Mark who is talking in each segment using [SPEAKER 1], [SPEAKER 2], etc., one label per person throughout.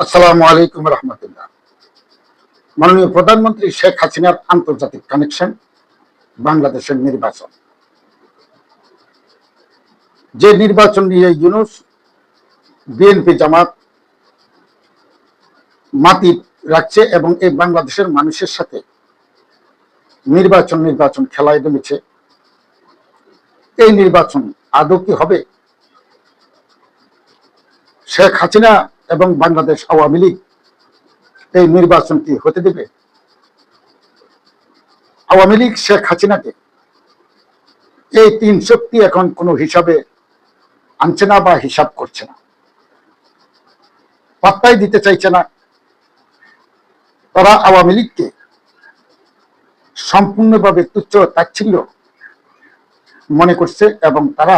[SPEAKER 1] আসসালামু আলাইকুম রহমতুল্লাহ। মাননীয় প্রধানমন্ত্রী শেখ হাসিনার আন্তর্জাতিক কানেকশন বাংলাদেশের নির্বাচন। যে নির্বাচন নিয়ে ইউনুস বিএনপি জামাত মাতি রাখছে এবং এই বাংলাদেশের মানুষের সাথে নির্বাচন নির্বাচন খেলায় জমেছে এই নির্বাচন আদৌ কি হবে? শেখ হাসিনা এবং বাংলাদেশ আওয়ামী লীগ এই নির্বাচন কি হতে দেবে। আওয়ামী লীগ শেখ হাসিনাকে এই তিন শক্তি এখন কোনো হিসাবে আনছে না বা হিসাব করছে না। পাত্তাই দিতে চাইছে না। তারা আওয়ামী লীগকে সম্পূর্ণভাবে তুচ্ছ তাচ্ছিল্য মনে করছে এবং তারা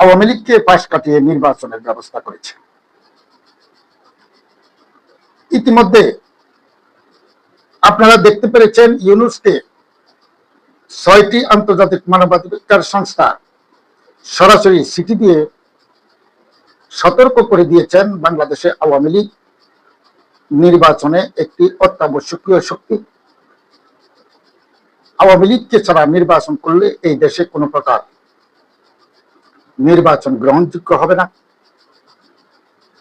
[SPEAKER 1] আওয়ামী লীগকে পাশ কাটিয়ে নির্বাচনের ব্যবস্থা করেছে। ইতিমধ্যে আপনারা দেখতে পেরেছেন ইউনুসকে ছয়টি আন্তর্জাতিক মানবাধিকার সংস্থা সরাসরি চিঠি দিয়ে সতর্ক করে দিয়েছেন বাংলাদেশে আওয়ামী লীগ নির্বাচনে একটি অত্যাবশ্যকীয় শক্তি। আওয়ামী লীগকে ছাড়া নির্বাচন করলে এই দেশে কোনো প্রকার নির্বাচন গ্রহণযোগ্য হবে না।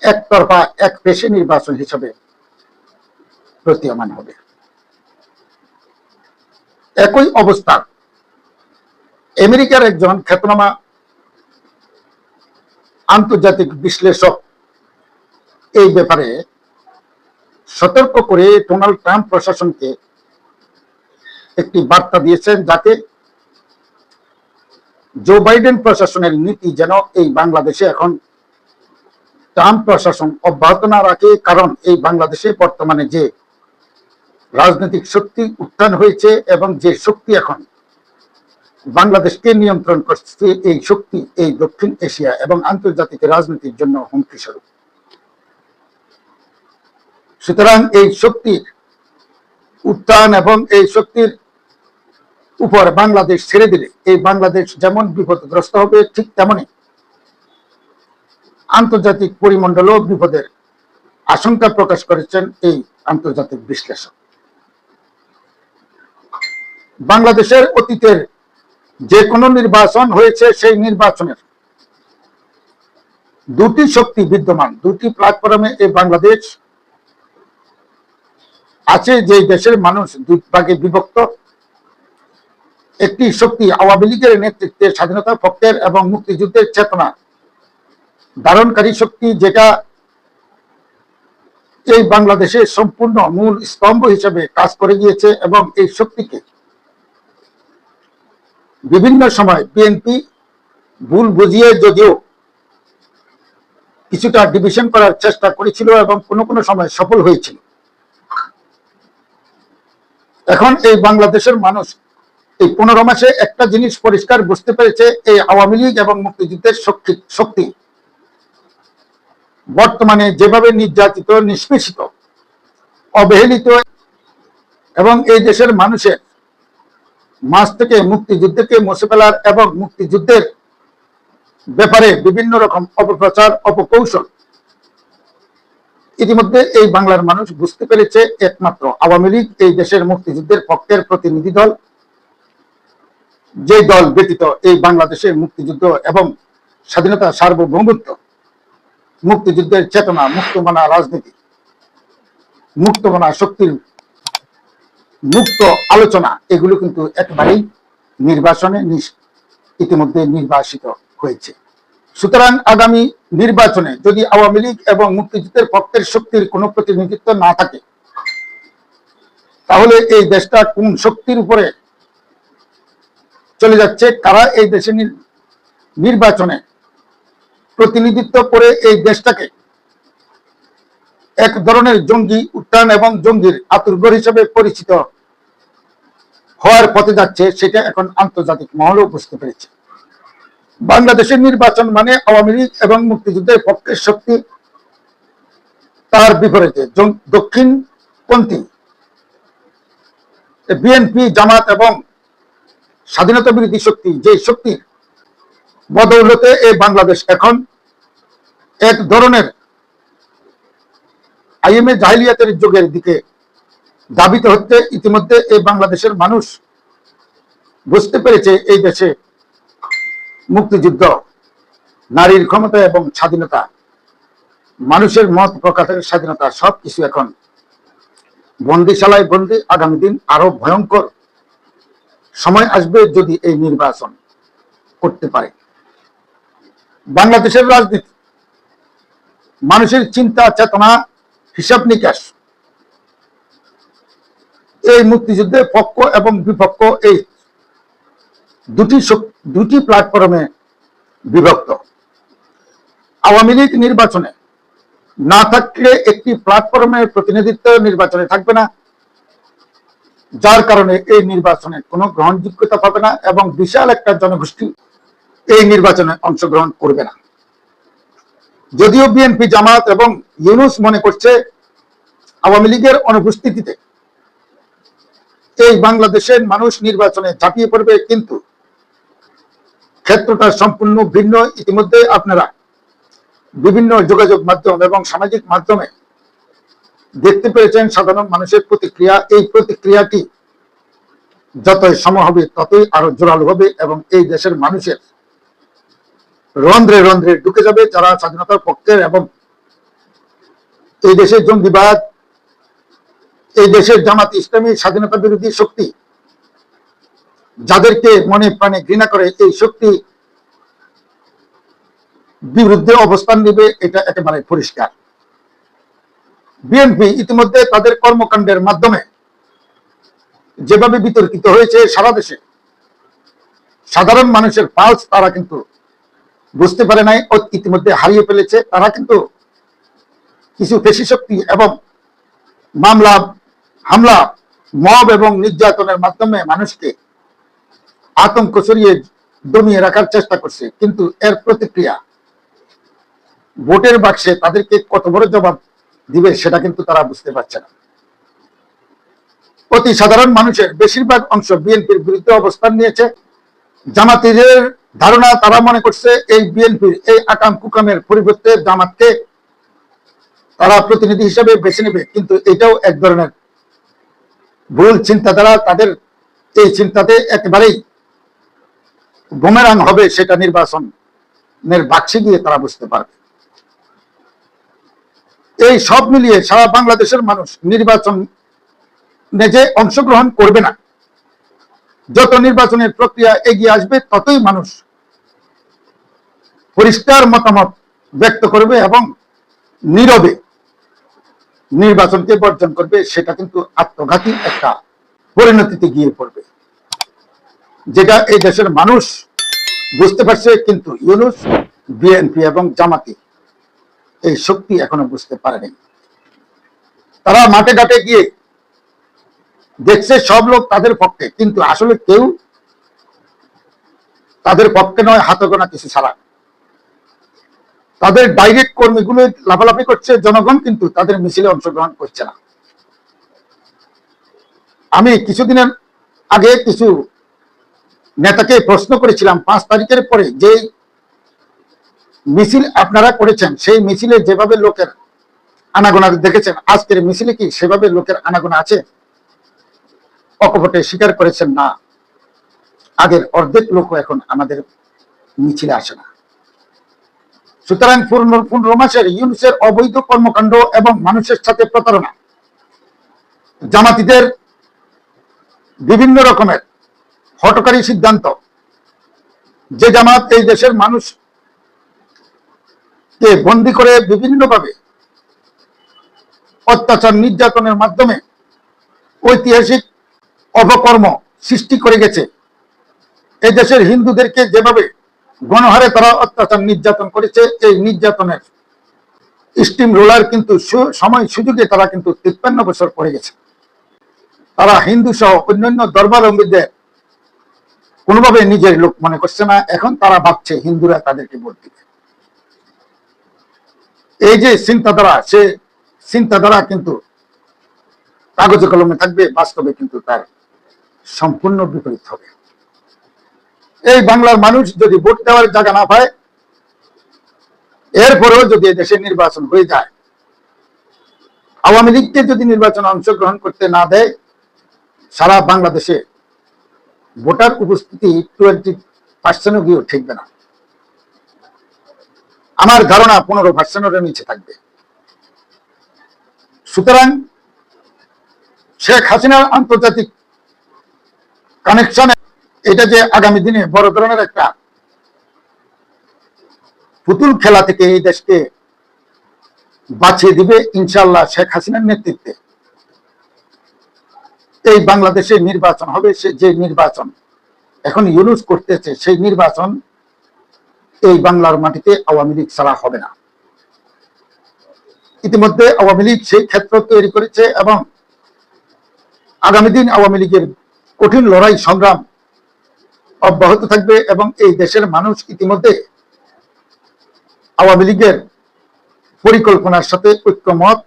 [SPEAKER 1] একতরফা এক পেশে নির্বাচন হিসেবে প্রতীয়মান হবে। একই অবস্থা। আমেরিকার একজন খ্যাতনামা আন্তর্জাতিক বিশ্লেষক এই ব্যাপারে সতর্ক করে ডোনাল্ড ট্রাম্প প্রশাসনকে একটি বার্তা দিয়েছেন যাতে জো বাইডেন প্রশাসনের নীতি যেন এই বাংলাদেশে এখন ট্রাম্প প্রশাসন অব্যাহত না রাখে, কারণ এই বাংলাদেশে বর্তমানে যে রাজনৈতিক শক্তি উত্থান হয়েছে এবং যে শক্তি এখন বাংলাদেশকে নিয়ন্ত্রণ করছে, এই শক্তি এই দক্ষিণ এশিয়া এবং আন্তর্জাতিক রাজনীতির জন্য হুমকি স্বরূপ। সুতরাং এই শক্তির উত্থান এবং এই শক্তির উপর বাংলাদেশ ছেড়ে দিলে, এই বাংলাদেশ যেমন বিপদগ্রস্ত হবে ঠিক তেমনি আন্তর্জাতিক পরিমণ্ডলও বিপদের আশঙ্কা প্রকাশ করেছেন এই আন্তর্জাতিক বিশ্লেষক। বাংলাদেশের অতীতের যে কোনো নির্বাচন হয়েছে সেই নির্বাচনের। দুটি শক্তি বিদ্যমান, দুটি প্ল্যাটফর্মে এই বাংলাদেশ আছে যে দেশের মানুষ দুই বিভক্ত। একটি শক্তি আওয়ামী লীগের নেতৃত্বে স্বাধীনতা পক্ষের এবং মুক্তিযুদ্ধের চেতনা ধারণকারী শক্তি যেটা এই বাংলাদেশের সম্পূর্ণ মূল স্তম্ভ হিসেবে কাজ করে গিয়েছে এবং এই শক্তিকে বিভিন্ন সময় বিএনপি ভুল বুঝিয়ে যদিও কিছুটা ডিভিশন করার চেষ্টা করেছিল এবং কোনো কোনো সময় সফল হয়েছিল। এখন এই বাংলাদেশের মানুষ এই পনেরো মাসে একটা জিনিস পরিষ্কার বুঝতে পেরেছে, এই আওয়ামী লীগ এবং মুক্তিযুদ্ধের শক্তি শক্তি। বর্তমানে যেভাবে নির্যাতিত, নিষ্পেষিত, অবহেলিত এবং এই দেশের মানুষের মাস থেকে মুক্তিযুদ্ধকে মুছে ফেলার এবং মুক্তিযুদ্ধের ব্যাপারে বিভিন্ন রকম অপপ্রচার, অপকৌশল। ইতিমধ্যে এই বাংলার মানুষ বুঝতে পেরেছে একমাত্র আওয়ামী লীগ এই দেশের মুক্তিযুদ্ধের পক্ষের প্রতিনিধি দল। যে দল ব্যতীত এই বাংলাদেশের মুক্তিযুদ্ধ এবং স্বাধীনতা সার্বভৌমত্ব, মুক্তিযুদ্ধের চেতনা, মুক্তমানা রাজনীতি, মুক্তমানা শক্তির মুক্ত আলোচনা, এগুলো কিন্তু একেবারেই নির্বাচনে ইতিমধ্যে নির্বাসিত হয়েছে। সুতরাং আগামী নির্বাচনে যদি আওয়ামী লীগ এবং মুক্তিযুদ্ধের পক্ষের শক্তির কোনো প্রতিনিধিত্ব না থাকে, তাহলে এই দেশটা কোন শক্তির উপরে চলে যাচ্ছে, কারা এই দেশে নির্বাচনে প্রতিনিধিত্ব করে এই দেশটাকে এক ধরনের জঙ্গি উত্থান এবং জঙ্গির আতুর্গর হিসেবে পরিচিত হওয়ার পথে যাচ্ছে, সেটা এখন আন্তর্জাতিক মহলও বুঝতে পেরেছে বাংলাদেশের নির্বাচন মানে আওয়ামী লীগ এবং মুক্তিযুদ্ধের পক্ষের শক্তি, তার বিপরীতে দক্ষিণপন্থী বিএনপি, জামাত এবং স্বাধীনতা বিরোধী শক্তি, যে শক্তির বদৌলতে এই বাংলাদেশ এখন এক ধরনের আইএমএ জাহিলিয়াতের যুগের দিকে দাবিত হচ্ছে, ইতিমধ্যে এই বাংলাদেশের মানুষ বুঝতে পেরেছে এই দেশে মুক্তিযুদ্ধ, নারীর ক্ষমতা এবং স্বাধীনতা, মানুষের মত প্রকাশের স্বাধীনতা, সবকিছু এখন বন্দিশালায় বন্দি। আগামী দিন আরও ভয়ঙ্কর সময় আসবে যদি এই নির্বাচন করতে পারে। বাংলাদেশের রাজনীতি, মানুষের চিন্তা, চেতনা হিসাব নিকাশ। এই মুক্তিযুদ্ধের পক্ষ এবং বিপক্ষ এই দুটি দুটি প্ল্যাটফর্মে বিভক্ত। আওয়ামী লীগ নির্বাচনে না থাকলে একটি প্ল্যাটফর্মের প্রতিনিধিত্ব নির্বাচনে থাকবে না, যার কারণে এই নির্বাচনে কোনো গ্রহণযোগ্যতা পাবে না এবং বিশাল একটা জনগোষ্ঠী এই নির্বাচনে অংশগ্রহণ করবে না। যদিও বিএনপি জামাত এবং ইউনুস মনে করছে আওয়ামী লীগের অনুপস্থিতিতে এই বাংলাদেশের মানুষ নির্বাচনে ঝাঁপিয়ে পড়বে, কিন্তু ক্ষেত্রটা সম্পূর্ণ ভিন্ন। ইতিমধ্যে আপনারা বিভিন্ন যোগাযোগ মাধ্যম এবং সামাজিক মাধ্যমে দেখতে পেরেছেন সাধারণ মানুষের প্রতিক্রিয়া। এই প্রতিক্রিয়াটি যতই সম হবে ততই আরও জোরালো হবে এবং এই দেশের মানুষের রন্ধ্রে রন্ধ্রে ঢুকে যাবে যারা স্বাধীনতার পক্ষের এবং এই দেশের জঙ্গিবাদ, এই দেশের জামাত ইসলামী স্বাধীনতা বিরোধী শক্তি, যাদেরকে মনে প্রাণে ঘৃণা করে এই শক্তি বিরুদ্ধে অবস্থান নেবে, এটা একেবারে পরিষ্কার। বিএনপি ইতিমধ্যে তাদের কর্মকাণ্ডের মাধ্যমে যেভাবে বিতর্কিত হয়েছে সারা দেশে, সাধারণ মানুষের পালস তারা কিন্তু বুঝতে পারে নাই ইতিমধ্যে হারিয়ে ফেলেছে। তারা কিন্তু কিছু পেশি শক্তি এবং মামলা, হামলা, মব এবং নির্যাতনের মাধ্যমে মানুষকে আতঙ্ক ছড়িয়ে দমিয়ে রাখার চেষ্টা করছে। কিন্তু এর প্রতিক্রিয়া, ভোটের বাক্সে তাদেরকে কত বড় জবাব দিবে সেটা কিন্তু তারা বুঝতে পারছে না। অতি সাধারণ মানুষের বেশিরভাগ অংশ বিএনপির বিরুদ্ধে অবস্থান নিয়েছে। জামাতিদের ধারণা তারা মনে করছে এই বিএনপির এই আকাম কুকামের পরিবর্তে জামাতকে তারা প্রতিনিধি হিসেবে বেছে নেবে, কিন্তু এটাও এক ধরনের ভুল চিন্তাধারা তাদের। এই চিন্তাতে একেবারেই বোমেরাং হবে সেটা নির্বাচনের বাক্সে গিয়ে তারা বুঝতে পারবে। এই সব মিলিয়ে সারা বাংলাদেশের মানুষ নির্বাচন যে অংশগ্রহণ করবে না, যত নির্বাচনের প্রক্রিয়া এগিয়ে আসবে ততই মানুষ পরিষ্কার মতামত ব্যক্ত করবে এবং নীরবে নির্বাচনকে বর্জন করবে, সেটা কিন্তু আত্মঘাতী একটা পরিণতিতে গিয়ে পড়বে। যেটা এই দেশের মানুষ বুঝতে পারছে, কিন্তু ইউনুস, বিএনপি এবং জামাতি এই শক্তি এখনও বুঝতে পারেনি। তারা মাঠে ঘাটে গিয়ে দেখছে সব লোক তাদের পক্ষে, কিন্তু আসলে কেউ তাদের পক্ষে নয় হাতে গোনা কিছু ছাড়া। তাদের ডাইরেক্ট কর্মীগুলো লাফালাফি করছে, জনগণ কিন্তু তাদের মিছিলে অংশগ্রহণ করছে না। আমি কিছুদিনের আগে কিছু নেতাকে প্রশ্ন করেছিলাম, পাঁচ তারিখের পরে যে মিছিল আপনারা করেছেন, সেই মিছিলে যেভাবে লোকের আনাগোনা দেখেছেন, আজকের মিছিলে কি সেভাবে লোকের আনাগোনা আছে? অকপটে স্বীকার করেছেন না। আগের অর্ধেক লোক এখন আমাদের মিছিলে আসে না। সুতরাং পনেরো মাসের ইউনুসের অবৈধ কর্মকাণ্ড এবং মানুষের সাথে প্রতারণা। জামাতিদের বিভিন্ন রকমের হটকারী সিদ্ধান্ত। যে জামাত এই দেশের মানুষ কে বন্দি করে বিভিন্নভাবে অত্যাচার নির্যাতনের মাধ্যমে ঐতিহাসিক অপকর্ম সৃষ্টি করে গেছে এই দেশের হিন্দুদেরকে যেভাবে গণহারে তারা অত্যাচার নির্যাতন করেছে। এই নির্যাতনের স্টিম রোলার কিন্তু সময় সুযোগে তারা কিন্তু তিপ্পান্ন বছর পড়ে গেছে। তারা হিন্দু সহ অন্যান্য দরবারম্বীদের কোনোভাবে নিজের লোক মনে করছে না। এখন তারা ভাবছে হিন্দুরা তাদেরকে ভোট দিবে। এই যে চিন্তাধারা, সে চিন্তাধারা কিন্তু কাগজে কলমে থাকবে, বাস্তবে কিন্তু তার সম্পূর্ণ বিপরীত হবে। এই বাংলার মানুষ যদি ভোট দেওয়ার জায়গা না পায়, এরপরেও যদি দেশে নির্বাচন হয়ে যায়, আওয়ামী লীগকে যদি নির্বাচনে অংশগ্রহণ করতে না দেয়, সারা বাংলাদেশে ভোটার উপস্থিতি টোয়েন্টি পার্সেন্টও গিয়েও ঠিকবে না। আমার ধারণা পনেরো পার্সেন্টের নিচে থাকবে। সুতরাং শেখ হাসিনার আন্তর্জাতিক কানেকশন এটা যে আগামী দিনে বড় ধরনের একটা পুতুল খেলা থেকে এই দেশকে বাঁচিয়ে দিবে ইনশাল্লাহ শেখ হাসিনার নেতৃত্বে। এই বাংলাদেশের নির্বাচন হবে, সে যে নির্বাচন এখন ইউনুস করতেছে, সেই নির্বাচন এই বাংলার মাটিতে আওয়ামী লীগ ছাড়া হবে না। ইতিমধ্যে আওয়ামী লীগ সেই ক্ষেত্র তৈরি করেছে এবং আগামী দিন আওয়ামী লীগের কঠিন লড়াই সংগ্রাম অব্যাহত থাকবে এবং এই দেশের মানুষ ইতিমধ্যে আওয়ামী লীগের পরিকল্পনার সাথে ঐক্যমত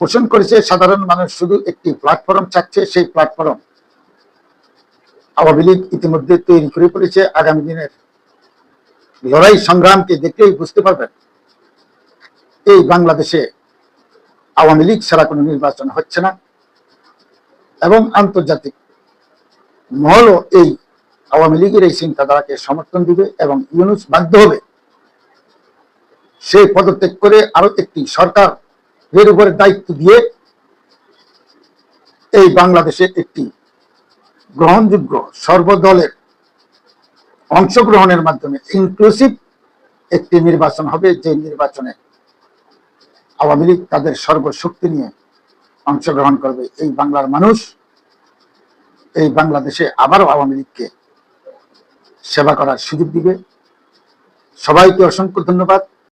[SPEAKER 1] পোষণ করেছে। সাধারণ মানুষ শুধু একটি প্ল্যাটফর্ম চাচ্ছে, সেই প্ল্যাটফর্ম আওয়ামী লীগ ইতিমধ্যে তৈরি করে ফেলেছে। আগামী দিনের লড়াই সংগ্রামকে দেখলেই বুঝতে পারবেন, এই বাংলাদেশে আওয়ামী লীগ ছাড়া কোনো নির্বাচন হচ্ছে না। এবং আন্তর্জাতিক মহলও এই আওয়ামী লীগের এই চিন্তাধারাকে সমর্থন দিবে এবং ইউনুস বাধ্য হবে সেই পদত্যাগ করে আরও একটি সরকার এর উপরে দায়িত্ব দিয়ে এই বাংলাদেশে একটি গ্রহণযোগ্য সর্বদলের অংশগ্রহণের মাধ্যমে ইনক্লুসিভ একটি নির্বাচন হবে। যে নির্বাচনে আওয়ামী লীগ তাদের সর্বশক্তি নিয়ে অংশগ্রহণ করবে, এই বাংলার মানুষ এই বাংলাদেশে আবারও আওয়ামী লীগকে সেবা করার সুযোগ দিবে। সবাইকে অসংখ্য ধন্যবাদ।